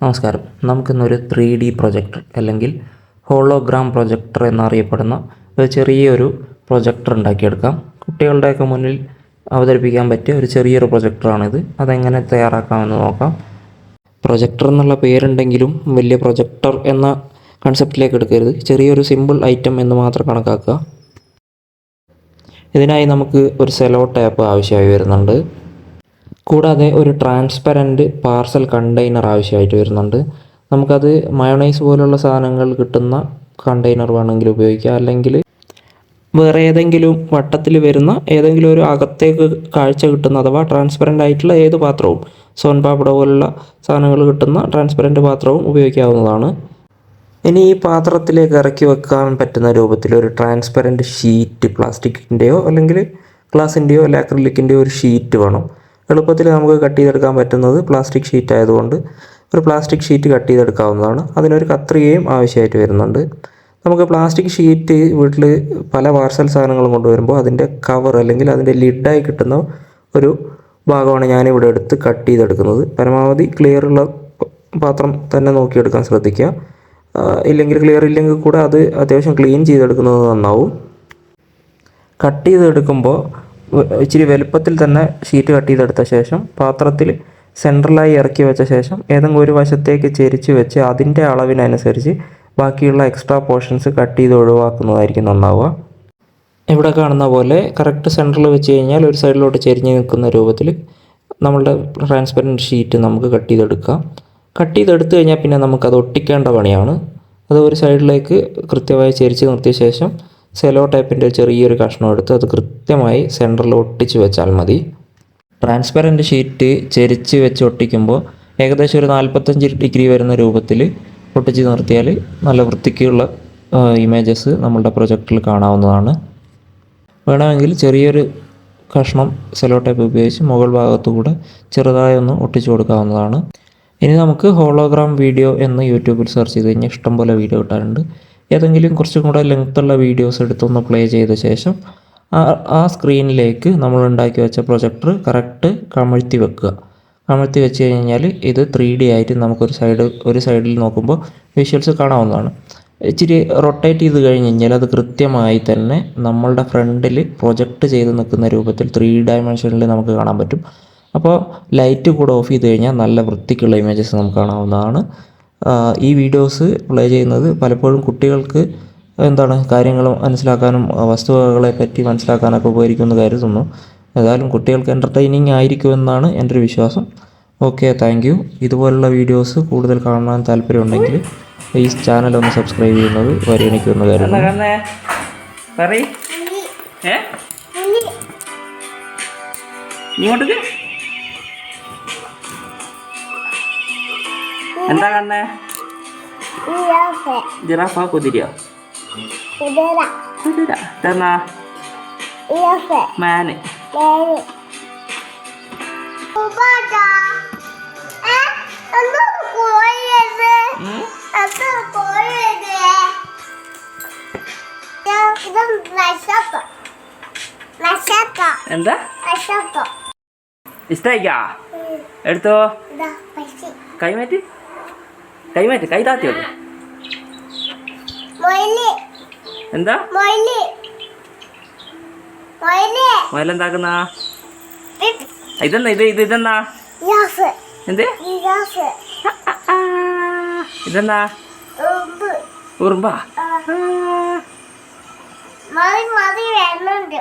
നമസ്കാരം. നമുക്കിന്നൊരു three D projector അല്ലെങ്കിൽ ഹോളോഗ്രാം പ്രൊജക്ടർ എന്നറിയപ്പെടുന്ന ഒരു ചെറിയൊരു പ്രൊജക്ടർ ഉണ്ടാക്കിയെടുക്കാം. കുട്ടികളുടെയൊക്കെ മുന്നിൽ അവതരിപ്പിക്കാൻ പറ്റിയ ഒരു ചെറിയൊരു പ്രൊജക്ടറാണിത് അതെങ്ങനെ തയ്യാറാക്കാമെന്ന് നോക്കാം. പ്രൊജക്ടർ എന്നുള്ള പേരുണ്ടെങ്കിലും വലിയ പ്രൊജക്ടർ എന്ന കൺസെപ്റ്റിലേക്ക് എടുക്കരുത്. ചെറിയൊരു സിമ്പിൾ ഐറ്റം എന്ന് മാത്രം കണക്കാക്കുക. ഇതിനായി നമുക്ക് ഒരു സെലോ ടാപ്പ് ആവശ്യമായി വരുന്നുണ്ട്. കൂടാതെ ഒരു ട്രാൻസ്പെറന്റ് പാർസൽ കണ്ടെയ്നർ ആവശ്യമായിട്ട് വരുന്നുണ്ട്. നമുക്കത് മയോണൈസ് പോലുള്ള സാധനങ്ങൾ കിട്ടുന്ന കണ്ടെയ്നർ വേണമെങ്കിൽ ഉപയോഗിക്കാം. അല്ലെങ്കിൽ വേറെ ഏതെങ്കിലും വട്ടത്തിൽ വരുന്ന ഏതെങ്കിലും ഒരു അകത്തേക്ക് കാഴ്ച കിട്ടുന്ന അഥവാ ട്രാൻസ്പെറന്റ് ആയിട്ടുള്ള ഏത് പാത്രവും സോൻ പാപ്പട പോലുള്ള സാധനങ്ങൾ കിട്ടുന്ന ട്രാൻസ്പെറന്റ് പാത്രവും ഉപയോഗിക്കാവുന്നതാണ്. ഇനി ഈ പാത്രത്തിലേക്ക് ഇറക്കി വെക്കാൻ പറ്റുന്ന രൂപത്തിൽ ഒരു ട്രാൻസ്പെറന്റ് ഷീറ്റ് പ്ലാസ്റ്റിക്കിന്റെയോ അല്ലെങ്കിൽ ഗ്ലാസിന്റെയോ അല്ലെങ്കിൽ അക്രിലിക്കിന്റെയോ ഒരു ഷീറ്റ് വേണം. എളുപ്പത്തിൽ നമുക്ക് കട്ട് ചെയ്തെടുക്കാൻ പറ്റുന്നത് പ്ലാസ്റ്റിക് ഷീറ്റ് ആയതുകൊണ്ട് ഒരു പ്ലാസ്റ്റിക് ഷീറ്റ് കട്ട് ചെയ്തെടുക്കാവുന്നതാണ്. അതിനൊരു കത്രികയും ആവശ്യമായിട്ട് വരുന്നുണ്ട്. നമുക്ക് പ്ലാസ്റ്റിക് ഷീറ്റ് വീട്ടിൽ പല പാർസൽ സാധനങ്ങളും കൊണ്ടുവരുമ്പോൾ അതിന്റെ കവർ അല്ലെങ്കിൽ അതിന്റെ ലിഡായി കിട്ടുന്ന ഒരു ഭാഗമാണ് ഞാനിവിടെ എടുത്ത് കട്ട് ചെയ്തെടുക്കുന്നത്. പരമാവധി ക്ലിയർ ഉള്ള പാത്രം തന്നെ നോക്കിയെടുക്കാൻ ശ്രദ്ധിക്കുക. ഇല്ലെങ്കിൽ ക്ലിയർ ഇല്ലെങ്കിൽ കൂടെ അത് അത്യാവശ്യം ക്ലീൻ ചെയ്തെടുക്കുന്നത് നന്നാവും. കട്ട് ചെയ്തെടുക്കുമ്പോൾ ഇച്ചിരി വലുപ്പത്തിൽ തന്നെ ഷീറ്റ് കട്ട് ചെയ്തെടുത്ത ശേഷം പാത്രത്തിൽ സെൻട്രലായി ഇറക്കി വെച്ച ശേഷം ഏതെങ്കിലും ഒരു വശത്തേക്ക് ചെരിച്ച് വെച്ച് അതിന്റെ അളവിനനുസരിച്ച് ബാക്കിയുള്ള എക്സ്ട്രാ പോർഷൻസ് കട്ട് ചെയ്ത് ഒഴിവാക്കുന്നതായിരിക്കും നന്നാവുക. ഇവിടെ കാണുന്ന പോലെ കറക്റ്റ് സെന്ററിൽ വെച്ച് കഴിഞ്ഞാൽ ഒരു സൈഡിലോട്ട് ചെരിഞ്ഞ് നിൽക്കുന്ന രൂപത്തിൽ നമ്മളുടെ ട്രാൻസ്പെറന്റ് ഷീറ്റ് നമുക്ക് കട്ട് ചെയ്തെടുക്കാം. കട്ട് ചെയ്തെടുത്തു കഴിഞ്ഞാൽ പിന്നെ നമുക്കത് ഒട്ടിക്കേണ്ട പണിയാണ്. അത് ഒരു സൈഡിലേക്ക് കൃത്യമായി ചെരിച്ച് നിർത്തിയ ശേഷം സെലോ ടൈപ്പിന്റെ ചെറിയൊരു കഷ്ണം എടുത്ത് അത് കൃത്യമായി സെന്ററിൽ ഒട്ടിച്ച് വെച്ചാൽ മതി. ട്രാൻസ്പെറന്റ് ഷീറ്റ് ചെരിച്ച് വെച്ച് ഒട്ടിക്കുമ്പോൾ ഏകദേശം ഒരു നാൽപ്പത്തഞ്ച് ഡിഗ്രി വരുന്ന രൂപത്തിൽ ഒട്ടിച്ച് നിർത്തിയാൽ നല്ല വൃത്തിക്കുള്ള ഇമേജസ് നമ്മളുടെ പ്രൊജക്റ്റിൽ കാണാവുന്നതാണ്. വേണമെങ്കിൽ ചെറിയൊരു കഷ്ണം സെലോ ടൈപ്പ് ഉപയോഗിച്ച് മുകൾ ഭാഗത്തുകൂടെ ചെറുതായി ഒന്ന് ഒട്ടിച്ചു കൊടുക്കാവുന്നതാണ്. ഇനി നമുക്ക് ഹോളോഗ്രാം വീഡിയോ എന്ന് യൂട്യൂബിൽ സെർച്ച് ചെയ്ത് കഴിഞ്ഞാൽ ഇഷ്ടംപോലെ വീഡിയോ കിട്ടാറുണ്ട്. ഏതെങ്കിലും കുറച്ചും കൂടെ ലെങ്ത്തുള്ള വീഡിയോസ് എടുത്തൊന്ന് പ്ലേ ചെയ്ത ശേഷം ആ സ്ക്രീനിലേക്ക് നമ്മൾ ഉണ്ടാക്കി വെച്ച പ്രൊജക്ടർ കറക്റ്റ് കമഴ്ത്തി വെക്കുക. കമഴ്ത്തി വെച്ച് കഴിഞ്ഞാൽ ഇത് ത്രീ ഡി ആയിട്ട് നമുക്കൊരു സൈഡ് ഒരു സൈഡിൽ നോക്കുമ്പോൾ വിഷ്വൽസ് കാണാവുന്നതാണ്. ഇച്ചിരി റൊട്ടേറ്റ് ചെയ്ത് കഴിഞ്ഞ് കഴിഞ്ഞാൽ അത് കൃത്യമായി തന്നെ നമ്മളുടെ ഫ്രണ്ടിൽ പ്രൊജക്റ്റ് ചെയ്ത് നിൽക്കുന്ന രൂപത്തിൽ ത്രീ ഡയമെൻഷനിൽ നമുക്ക് കാണാൻ പറ്റും. അപ്പോൾ ലൈറ്റ് കൂടെ ഓഫ് ചെയ്ത് കഴിഞ്ഞാൽ നല്ല വൃത്തിക്കുള്ള ഇമേജസ് നമുക്ക് കാണാവുന്നതാണ്. ഈ വീഡിയോസ് പ്ലേ ചെയ്യുന്നത് പലപ്പോഴും കുട്ടികൾക്ക് എന്താണ് കാര്യങ്ങൾ മനസ്സിലാക്കാനും വസ്തുവകകളെ പറ്റി മനസ്സിലാക്കാനൊക്കെ ഉപകരിക്കുമെന്ന് കരുതുന്നു. ഏതായാലും കുട്ടികൾക്ക് എന്റർടൈനിങ് ആയിരിക്കുമെന്നാണ് എന്റെ ഒരു വിശ്വാസം. ഓക്കെ താങ്ക് യു ഇതുപോലുള്ള വീഡിയോസ് കൂടുതൽ കാണാൻ താല്പര്യമുണ്ടെങ്കിൽ ഈ ചാനൽ ഒന്ന് സബ്സ്ക്രൈബ് ചെയ്യുന്നത് പരിഗണിക്കുമെന്ന് കരുതുന്നു. ഇങ്ങോട്ടേക്ക്. എന്താ കണ്ണേ ജിറാഫ കുതിരയോ കുതിര ഇതെന്നാ മാന് ഉം? എന്താ ഇഷ്ടായിക്കാ എടുത്തോ കൈമാറ്റി കൈമാറ്റി കൈ താത്തിയോളൂ എന്താ? മുയലെന്താക്കുന്ന? ഇതെന്നാ ഇത് ഇത് ഇതെന്നാ എന്ത്? ഇതെന്നാ ഉറുമ്പാ. മതി മതി വരുന്നുണ്ട്